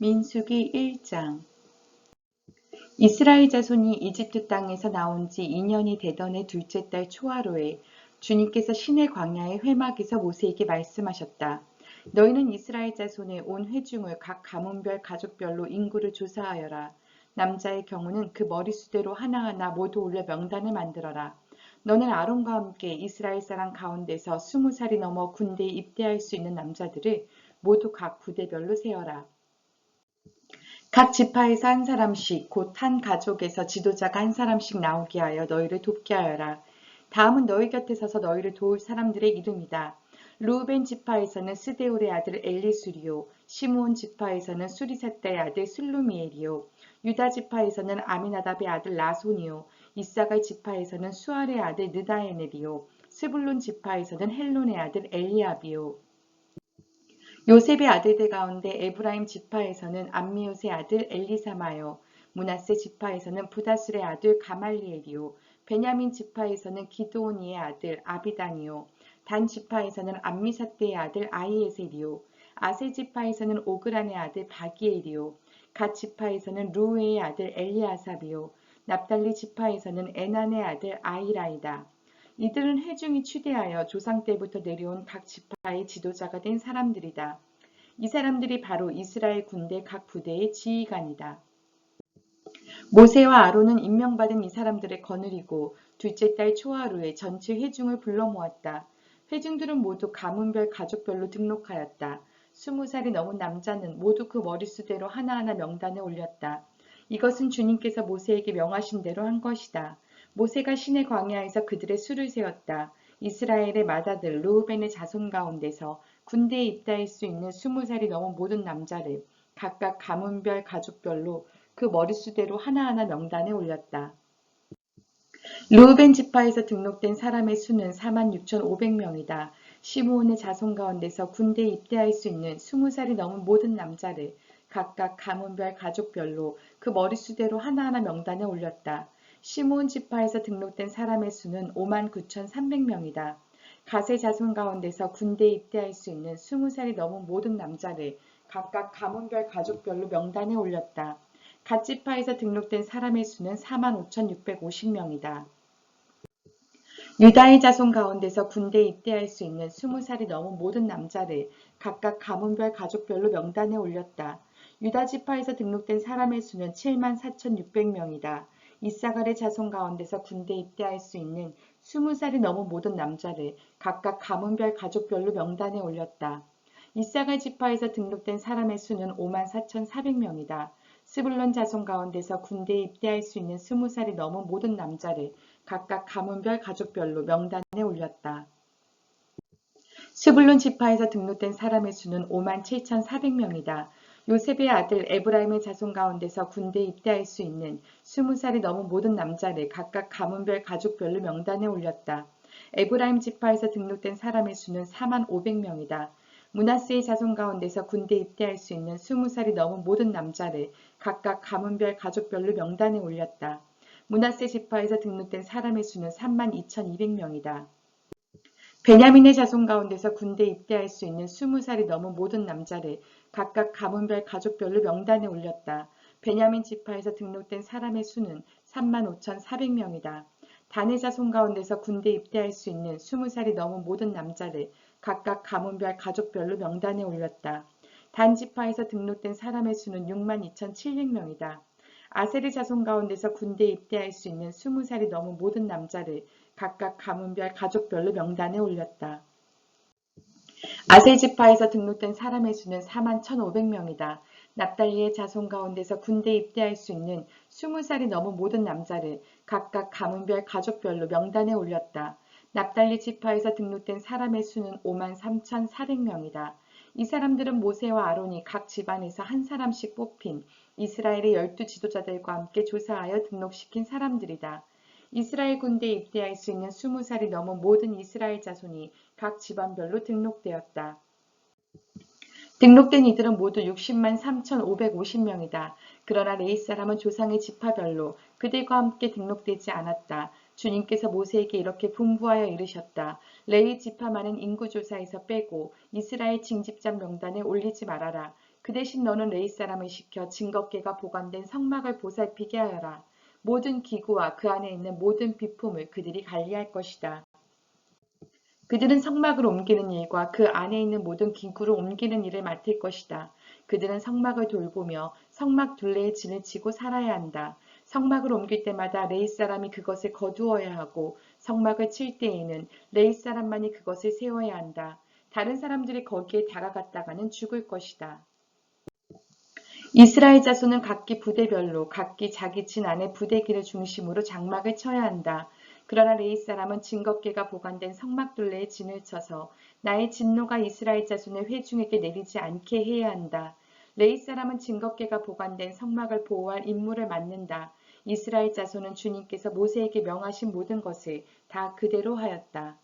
민수기 1장 이스라엘 자손이 이집트 땅에서 나온 지 2년이 되던 해 둘째 달 초하루에 주님께서 신의 광야의 회막에서 모세에게 말씀하셨다. 너희는 이스라엘 자손의 온 회중을 각 가문별 가족별로 인구를 조사하여라. 남자의 경우는 그 머리수대로 하나하나 모두 올려 명단을 만들어라. 너는 아론과 함께 이스라엘 사람 가운데서 스무 살이 넘어 군대에 입대할 수 있는 남자들을 모두 각 부대별로 세어라. 각 지파에서 한 사람씩 곧 한 가족에서 지도자가 한 사람씩 나오게 하여 너희를 돕게 하여라. 다음은 너희 곁에 서서 너희를 도울 사람들의 이름이다. 루벤 지파에서는 스데울의 아들 엘리수리오, 시므온 지파에서는 수리사떼의 아들 슬루미엘이요, 유다 지파에서는 아미나답의 아들 라손이요, 이사갈 지파에서는 수알의 아들 느다에넬이요, 스불론 지파에서는 헬론의 아들 엘리압이요. 요셉의 아들들 가운데 에브라임 지파에서는 암미옷의 아들 엘리사마요, 문하세 지파에서는 부다술의 아들 가말리엘이요, 베냐민 지파에서는 기드오니의 아들 아비단이요, 단 지파에서는 암미사떼의 아들 아이에셀이요, 아세 지파에서는 오그란의 아들 바기엘이요, 갓 지파에서는 루우의 아들 엘리아삽이요, 납달리 지파에서는 에난의 아들 아이라이다. 이들은 회중이 추대하여 조상 때부터 내려온 각 지파의 지도자가 된 사람들이다. 이 사람들이 바로 이스라엘 군대 각 부대의 지휘관이다. 모세와 아론은 임명받은 이 사람들을 거느리고 둘째 달 초하루에 전체 회중을 불러 모았다. 회중들은 모두 가문별 가족별로 등록하였다. 스무 살이 넘은 남자는 모두 그 머릿수대로 하나하나 명단에 올렸다. 이것은 주님께서 모세에게 명하신 대로 한 것이다. 모세가 신의 광야에서 그들의 수를 세웠다. 이스라엘의 마다들 루벤의 자손 가운데서 군대에 입다할 수 있는 스무 살이 넘은 모든 남자를 각각 가문별 가족별로 그 머릿수대로 하나하나 명단에 올렸다. 루벤 지파에서 등록된 사람의 수는 46,500명이다. 시므온의 자손 가운데서 군대에 입대할 수 있는 20살이 넘은 모든 남자를 각각 가문별 가족별로 그 머릿수대로 하나하나 명단에 올렸다. 시므온 지파에서 등록된 사람의 수는 59,300명이다. 가세 자손 가운데서 군대에 입대할 수 있는 20살이 넘은 모든 남자를 각각 가문별 가족별로 명단에 올렸다. 갓 지파에서 등록된 사람의 수는 45,650명이다. 유다의 자손 가운데서 군대에 입대할 수 있는 20살이 넘은 모든 남자를 각각 가문별 가족별로 명단에 올렸다. 유다 지파에서 등록된 사람의 수는 74,600명이다. 이사갈의 자손 가운데서 군대에 입대할 수 있는 20살이 넘은 모든 남자를 각각 가문별 가족별로 명단에 올렸다. 이사갈 지파에서 등록된 사람의 수는 54,400명이다. 스불론 자손 가운데서 군대에 입대할 수 있는 20살이 넘은 모든 남자를 각각 가문별 가족별로 명단에 올렸다. 스불론 지파에서 등록된 사람의 수는 57,400명이다. 요셉의 아들 에브라임의 자손 가운데서 군대에 입대할 수 있는 20살이 넘은 모든 남자를 각각 가문별 가족별로 명단에 올렸다. 에브라임 지파에서 등록된 사람의 수는 4만 500명이다. 문하스의 자손 가운데서 군대에 입대할 수 있는 20살이 넘은 모든 남자를 각각 가문별 가족별로 명단에 올렸다. 문하세 지파에서 등록된 사람의 수는 3만 2,200명이다. 베냐민의 자손 가운데서 군대에 입대할 수 있는 20살이 넘은 모든 남자를 각각 가문별 가족별로 명단에 올렸다. 베냐민 지파에서 등록된 사람의 수는 35,400명이다. 단의 자손 가운데서 군대에 입대할 수 있는 20살이 넘은 모든 남자를 각각 가문별 가족별로 명단에 올렸다. 단 지파에서 등록된 사람의 수는 62,700명이다. 아세리 자손 가운데서 군대에 입대할 수 있는 20살이 넘은 모든 남자를 각각 가문별 가족별로 명단에 올렸다. 아셀 지파에서 등록된 사람의 수는 4만 1,500명이다. 납달리의 자손 가운데서 군대에 입대할 수 있는 20살이 넘은 모든 남자를 각각 가문별 가족별로 명단에 올렸다. 납달리 지파에서 등록된 사람의 수는 5만 3,400명이다. 이 사람들은 모세와 아론이 각 집안에서 한 사람씩 뽑힌 이스라엘의 열두 지도자들과 함께 조사하여 등록시킨 사람들이다. 이스라엘 군대에 입대할 수 있는 20살이 넘은 모든 이스라엘 자손이 각 집안별로 등록되었다. 등록된 이들은 모두 60만 3,550명이다. 그러나 레이 사람은 조상의 지파별로 그들과 함께 등록되지 않았다. 주님께서 모세에게 이렇게 분부하여 이르셨다. 레이 지파만은 인구조사에서 빼고 이스라엘 징집자 명단에 올리지 말아라. 그 대신 너는 레이 사람을 시켜 증거궤가 보관된 성막을 보살피게 하여라. 모든 기구와 그 안에 있는 모든 비품을 그들이 관리할 것이다. 그들은 성막을 옮기는 일과 그 안에 있는 모든 기구를 옮기는 일을 맡을 것이다. 그들은 성막을 돌보며 성막 둘레에 진을 치고 살아야 한다. 성막을 옮길 때마다 레이 사람이 그것을 거두어야 하고 성막을 칠 때에는 레이 사람만이 그것을 세워야 한다. 다른 사람들이 거기에 다가갔다가는 죽을 것이다. 이스라엘 자손은 각기 부대별로 각기 자기 진 안의 부대기를 중심으로 장막을 쳐야 한다. 그러나 레이 사람은 증거궤가 보관된 성막 둘레에 진을 쳐서 나의 진노가 이스라엘 자손의 회중에게 내리지 않게 해야 한다. 레이 사람은 증거궤가 보관된 성막을 보호할 임무를 맡는다. 이스라엘 자손은 주님께서 모세에게 명하신 모든 것을 다 그대로 하였다.